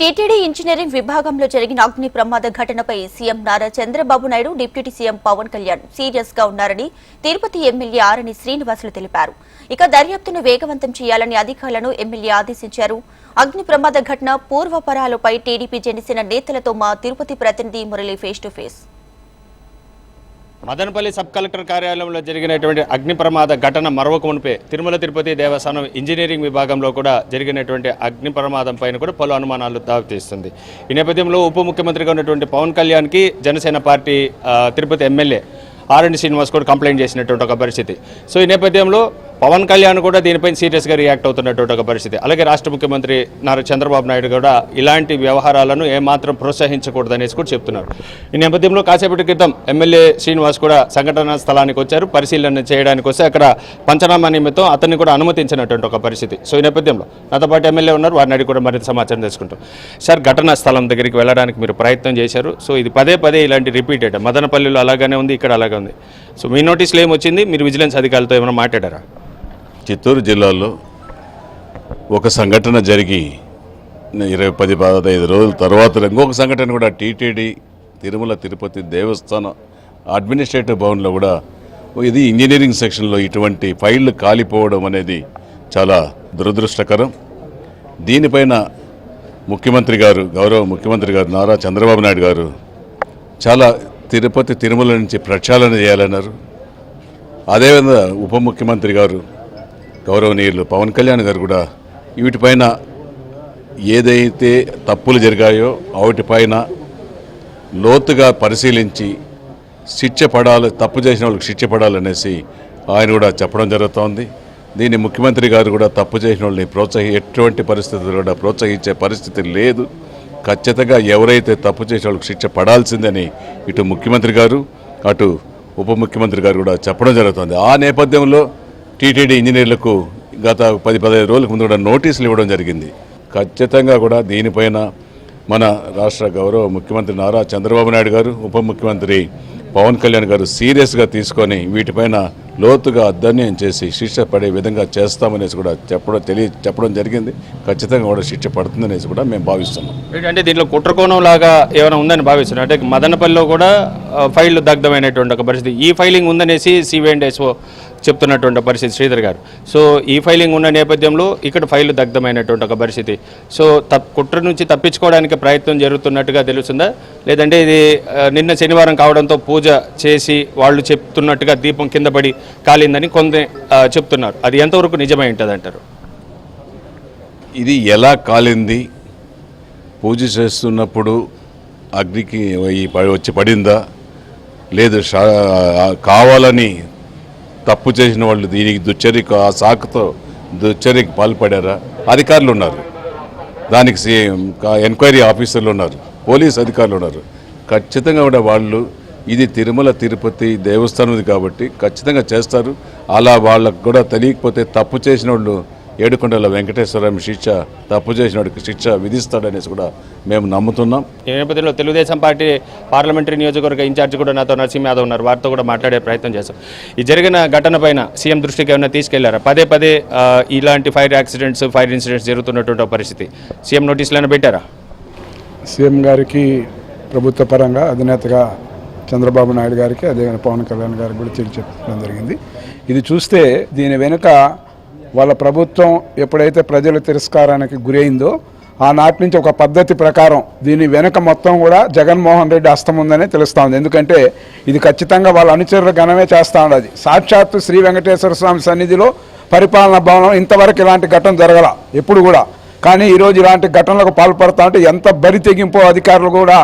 TTD engineering విభాగంలో జరిగిన అగ్ని ప్రమాద ఘటనపై CM Nara Chandrababu Naidu deputy CM Pawan Kalyan సీరియస్గా ఉన్నారని తిరుపతి ఎమ్మెల్యే ఆరని శ్రీనివాసులు తెలిపారు. ఇక దర్యాప్తును వేగవంతం చేయాలని అధికారులను ఎమ్మెల్యే ఆదేశించారు. అగ్ని ప్రమాద ఘటన పూర్వపరాలపై టీడీపీ జనసేన నేతలతో మా తిరుపతి ప్రతినిధి Murali face to face Madanapalle sub collector కార్యాలయంలో జరిగినటువంటి అగ్ని ప్రమాద ఘటన మరొక మునిపే తిరుమల తిరుపతి దేవస్థానం ఇంజనీరింగ్ విభాగంలో కూడా జరిగినటువంటి అగ్ని ప్రమాదం పైన కూడా పలు అనుమానాలు దావితీస్తుంది ఈ నేపథ్యంలో ఉప ముఖ్యమంత్రిగా ఉన్నటువంటి పవన్ కళ్యాణ్కి జనసేన పార్టీ తిరుపతి ఎమ్మెల్యే ఆర్ఎండ్ శ్రీనివాస్ కూడా కంప్లైంట్ చేసినటువంటి ఒక పరిస్థితి. సో ఈ నేపథ్యంలో పవన్ కళ్యాణ్ కూడా దీనిపై సీరియస్గా రియాక్ట్ అవుతున్నటువంటి ఒక పరిస్థితి. అలాగే రాష్ట్ర ముఖ్యమంత్రి నారా చంద్రబాబు నాయుడు కూడా ఇలాంటి వ్యవహారాలను ఏమాత్రం ప్రోత్సహించకూడదనేసి కూడా చెప్తున్నారు. ఈ నేపథ్యంలో కాసేపటి క్రితం ఎమ్మెల్యే శ్రీనివాస్ కూడా సంఘటనా స్థలానికి వచ్చారు. పరిశీలన చేయడానికి వస్తే అక్కడ పంచనామా నిమిత్తం అతన్ని కూడా అనుమతించినటువంటి ఒక పరిస్థితి. సో ఈ నేపథ్యంలో నాతో పాటు ఎమ్మెల్యే ఉన్నారు. వారిని అడిగి కూడా మరింత సమాచారం తెలుసుకుంటాం. సార్ ఘటనా స్థలం దగ్గరికి వెళ్ళడానికి మీరు ప్రయత్నం చేశారు. సో ఇది పదే పదే ఇలాంటి రిపీటెడ్ మదనపల్లిలో అలాగానే ఉంది ఇక్కడ అలాగే ఉంది. సో మీ నోటీస్లో ఏమొచ్చింది? మీరు విజిలెన్స్ అధికారులతో ఏమైనా మాట్లాడారా? చిత్తూరు జిల్లాలో ఒక సంఘటన జరిగి ఇరవై పది పదహైదు రోజుల తర్వాత ఇంకొక సంఘటన కూడా టీటీడీ తిరుమల తిరుపతి దేవస్థానం అడ్మినిస్ట్రేటివ్ భవన్లో కూడా ఇది ఇంజనీరింగ్ సెక్షన్లో ఇటువంటి ఫైళ్ళు కాలిపోవడం అనేది చాలా దురదృష్టకరం. దీనిపైన ముఖ్యమంత్రి గారు గౌరవ ముఖ్యమంత్రి గారు నారా చంద్రబాబు నాయుడు గారు చాలా తిరుపతి తిరుమల నుంచి ప్రక్షాళన చేయాలన్నారు. అదేవిధంగా ఉప ముఖ్యమంత్రి గారు గౌరవనీయులు పవన్ కళ్యాణ్ గారు కూడా వీటిపైన ఏదైతే తప్పులు జరిగాయో వాటిపైన లోతుగా పరిశీలించి శిక్ష పడాలి తప్పు చేసిన వాళ్ళకి శిక్ష పడాలనేసి ఆయన కూడా చెప్పడం జరుగుతోంది. దీన్ని ముఖ్యమంత్రి గారు కూడా తప్పు చేసిన వాళ్ళని ప్రోత్సహి ఎటువంటి పరిస్థితులు కూడా ప్రోత్సహించే పరిస్థితి లేదు. ఖచ్చితంగా ఎవరైతే తప్పు చేసిన వాళ్ళకి శిక్ష పడాల్సిందని ఇటు ముఖ్యమంత్రి గారు అటు ఉప ముఖ్యమంత్రి గారు కూడా చెప్పడం జరుగుతుంది. ఆ నేపథ్యంలో టీటీడీ ఇంజనీర్లకు గత పది పదిహేను రోజులకు ముందు కూడా నోటీసులు ఇవ్వడం జరిగింది. ఖచ్చితంగా కూడా దీనిపైన మన రాష్ట్ర గౌరవ ముఖ్యమంత్రి నారా చంద్రబాబు నాయుడు గారు ఉప ముఖ్యమంత్రి పవన్ కళ్యాణ్ గారు సీరియస్గా తీసుకొని వీటిపైన లోతుగా అధ్యయనం చేసి శిక్ష పడే విధంగా చేస్తామనేసి కూడా చెప్పడం తెలియ చెప్పడం జరిగింది. ఖచ్చితంగా కూడా శిక్ష పడుతుందనేసి కూడా మేము భావిస్తున్నాం. అంటే దీంట్లో కుట్రకోణం లాగా ఏమైనా ఉందని భావిస్తున్నాం అంటే మదనపల్లిలో కూడా ఫైళ్ళు దగ్ధమైనటువంటి ఒక పరిస్థితి. ఈ ఫైలింగ్ ఉందనేసి సివి అండ్ ఎస్ఓ చెప్తున్నటువంటి పరిస్థితి శ్రీధర్ గారు. సో ఈ ఫైలింగ్ ఉన్న నేపథ్యంలో ఇక్కడ ఫైల్ దగ్ధమైనటువంటి ఒక పరిస్థితి. సో తప్ కుట్ర నుంచి తప్పించుకోవడానికి ప్రయత్నం జరుగుతున్నట్టుగా తెలుస్తుందా? లేదంటే ఇది నిన్న శనివారం కావడంతో పూజ చేసి వాళ్ళు చెప్తున్నట్టుగా దీపం కింద పడి కాలిందని కొంత చెప్తున్నారు. అది ఎంతవరకు నిజమై ఉంటుంది అంటారు? ఇది ఎలా కాలింది? పూజ చేస్తున్నప్పుడు అగ్నికి వచ్చి పడిందా? లేదు కావాలని తప్పు చేసిన వాళ్ళు దీనికి దుచ్చరికి ఆ సాకుతో దుచ్చరికి పాల్పడారా? అధికారులు ఉన్నారు. దానికి సి- ఎంక్వైరీ ఆఫీసర్లు ఉన్నారు. పోలీస్ అధికారులు ఉన్నారు. ఖచ్చితంగా కూడా వాళ్ళు ఇది తిరుమల తిరుపతి దేవస్థానం కాబట్టి ఖచ్చితంగా చేస్తారు. అలా వాళ్ళకు కూడా తెలియకపోతే తప్పు చేసిన వాళ్ళు ఏడుకొండల వెంకటేశ్వరం శిక్ష తప్పు చేసిన వాడికి శిక్ష విధిస్తాడనేసి కూడా మేము నమ్ముతున్నాం. ఈ నేపథ్యంలో తెలుగుదేశం పార్టీ పార్లమెంటరీ నియోజకవర్గ ఇన్ఛార్జ్ కూడా నాతో నరసింహ యాదవ్ ఉన్నారు. వారితో కూడా మాట్లాడే ప్రయత్నం చేశాం. ఈ జరిగిన ఘటన పైన సీఎం దృష్టికి ఏమైనా తీసుకెళ్ళారా? పదే పదే ఇలాంటి ఫైర్ యాక్సిడెంట్స్ ఫైర్ ఇన్సిడెంట్స్ జరుగుతున్నటువంటి పరిస్థితి. సీఎం నోటీసులను పెట్టారా? సీఎం గారికి ప్రభుత్వ పరంగా అధినేతగా చంద్రబాబు నాయుడు గారికి అదే పవన్ కళ్యాణ్ గారికి కూడా తెలిసి చెప్పడం జరిగింది. ఇది చూస్తే దీని వెనుక వాళ్ళ ప్రభుత్వం ఎప్పుడైతే ప్రజల తిరస్కారానికి గురైందో ఆనాటి నుంచి ఒక పద్ధతి ప్రకారం దీని వెనుక మొత్తం కూడా జగన్మోహన్ రెడ్డి హస్తం ఉందని తెలుస్తూ ఉంది ఎందుకంటే ఇది ఖచ్చితంగా వాళ్ళ అనుచరుల ఘనమే చేస్తూ ఉండదు సాక్షాత్తు శ్రీ వెంకటేశ్వర స్వామి సన్నిధిలో పరిపాలనా భవనం ఇంతవరకు ఇలాంటి ఘటన జరగల ఎప్పుడు కూడా. కానీ ఈరోజు ఇలాంటి ఘటనలకు పాల్పడతా ఉంటే ఎంత బరి తెగింపో అధికారులు కూడా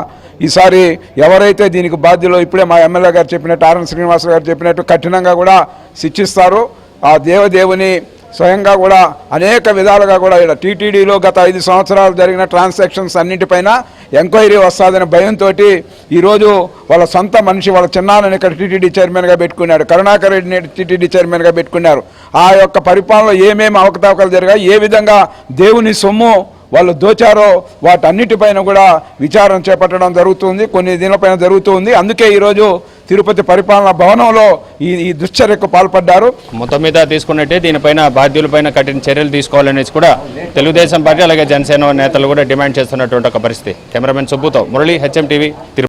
ఈసారి ఎవరైతే దీనికి బాధ్యులో ఇప్పుడే మా ఎమ్మెల్యే గారు చెప్పినట్టు ఆర్ఎన్ శ్రీనివాస్ గారు చెప్పినట్టు కఠినంగా కూడా శిక్షిస్తారు. ఆ దేవదేవుని స్వయంగా కూడా అనేక విధాలుగా కూడా ఇక్కడ టీటీడీలో గత ఐదు సంవత్సరాలు జరిగిన ట్రాన్సాక్షన్స్ అన్నింటిపైన ఎంక్వైరీ వస్తుందనే భయంతో ఈరోజు వాళ్ళ సొంత మనిషి వాళ్ళ చిన్నాన్నని ఇక్కడ టీటీడీ చైర్మన్గా పెట్టుకున్నాడు. కరుణాకర్ రెడ్డిని టీటీడీ చైర్మన్గా పెట్టుకున్నారు. ఆ యొక్క పరిపాలనలో ఏమేమి అవకతవకలు జరిగాయి ఏ విధంగా దేవుని సొమ్ము వాళ్ళు దోచారో వాటన్నిటిపైన కూడా విచారణ చేపట్టడం జరుగుతుంది కొన్ని దీనిపైన జరుగుతుంది. అందుకే ఈరోజు తిరుపతి పరిపాలనా భవనంలో ఈ ఈ దుశ్చర్యకు పాల్పడ్డారు. మొత్తం మీద తీసుకున్నట్టే దీనిపైన బాధ్యులపైన కఠిన చర్యలు తీసుకోవాలనేసి కూడా తెలుగుదేశం పార్టీ అలాగే జనసేన నేతలు కూడా డిమాండ్ చేస్తున్నటువంటి ఒక పరిస్థితి. కెమెరామెన్ సుబ్బుతో మురళి హెచ్ఎం టీవీ